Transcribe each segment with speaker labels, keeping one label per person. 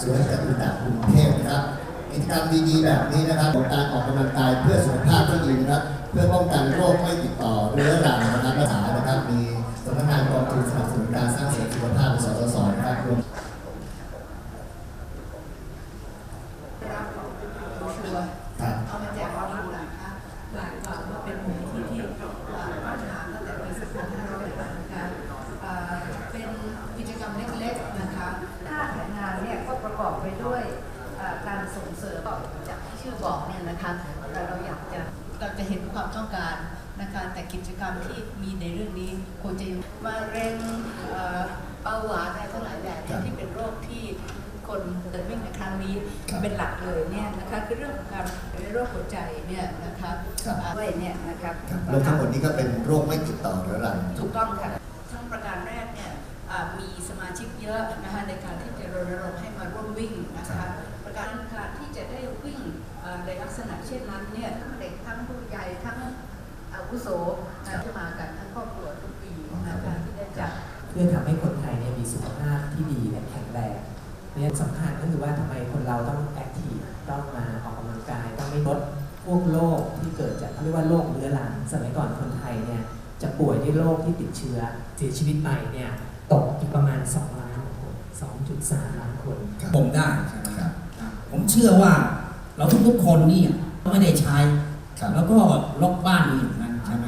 Speaker 1: สวนจตุจักรกรุงเทพนะครับกิจกรรมดีๆแบบนี้นะครับของการออกกำลังกายเพื่อสุขภาพที่ดีนะครับ เพื่อป้องกันโรคไม่ติดต่อเรื้อรังนะครับรักษานะครับมีสำนักงานกองทุนสนับสนุนการสร้างเสริมสุขภาพหรือสสสนะครับรวม
Speaker 2: รับของชัวร์
Speaker 1: ครับ
Speaker 2: เอามาแจกความรู้นะคะหลายกว่าว่าเป็นมูลนิธิที่อ่าปัญหาตั้งแต่ปี2500นะคะอ่าเป็นกิจกรรมเล็กๆนะคะถ้าแผนงานเนี่ยก็ประกอบไปด้วยอ่ากา รส่งเสริมจากที่ชื่อบอกเนี่ยนะคะแต่เราอยากจะเราจะเห็นความต้องการนะคะแต่กิจกรรมที่มีในเรื่องนี้ควรจะอยู่มะเร็งเอ่อเบาหวานอะไรทั้งหลายแบบเนี่ยที่เป็นโรคที่คนเดินวิ่งในครั้งนี้
Speaker 1: ครับ
Speaker 2: เป็นหลักเลยเนี่ยนะคะคือเรื่องของการโรคหัวใจเนี่ยนะคะ
Speaker 1: ครับ
Speaker 2: อ่าด้วยเนี่ยนะครับ
Speaker 1: ครับโรคทั้งหมดนี้ก็เป็นโรคไม่ติดต่อเรื้อรัง
Speaker 2: ถูกต้องค่ะทั้งประการแรกเนี่ยอ่ามีสมา ชิกเยอะนะคะในการที่จะรณรงค์ให้มาร่วมวิ่งนะ
Speaker 1: ครั
Speaker 2: คะ
Speaker 1: บ
Speaker 2: ประการการที่จะได้วิ่งอ่าในลักษณะเช่นนั้นเนี่ยทั้งเด็กทั้งผู้ใหญ่ทั้งอาวุโสอ่าที่มากันทั้งครอบครัวทุกปีนะคะที่ได้จัด
Speaker 3: เพื่อทำให้คนไทยเนี่ยมีสุขภาพที่ดีและแข็งแรงเนี่ยสำคัญก็คือว่าทำไมคนเราต้องแอคทีฟต้องมาออกกำลังกายต้องไม่ลดพวกโรคที่เกิดจากเขาเรียกว่าโรคเรื้อรังสมัยก่อนคนไทยเนี่ย จะป่วยด้วยโรคที่ติดเชื้อเสียชีวิตไปเนี่ยตกอีกประมาณ 2 ล้านคน 2.3 ล้านคน
Speaker 1: ครับ
Speaker 4: ผมได้ใช่ไหม
Speaker 1: ครับ
Speaker 4: ครับ ผมเชื่อว่าเราทุกๆคนนี่ไม่ได้ใช้
Speaker 1: ครับ
Speaker 4: แล้วก็ล็อกบ้านอยู่อย่างนั้นใช่ไหม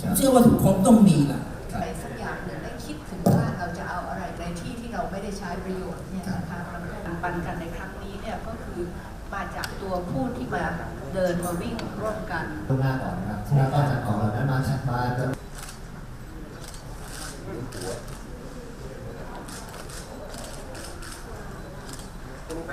Speaker 1: ค
Speaker 4: ผ
Speaker 1: รับ
Speaker 4: มเชื่อว่าทุกคนต้องมีแหละ
Speaker 1: ครับ
Speaker 2: อะไรสักอย่างหนึ่งได้คิดถึงว่าเราจะเอาอะไรในที่ที่เราไม่ได้ใช้ประโยชน์เนี่ยนะคะมันก็ปันกันในครั้งนี้เนี่ยก็คือ มาจากตัวผู้ที่มาเดินมาวิ่งร่วมกัน
Speaker 1: ล่วงหน้าก่อนนะครับแล้วก็จากของเหล่านั้นมาชักมาจะ
Speaker 5: ไป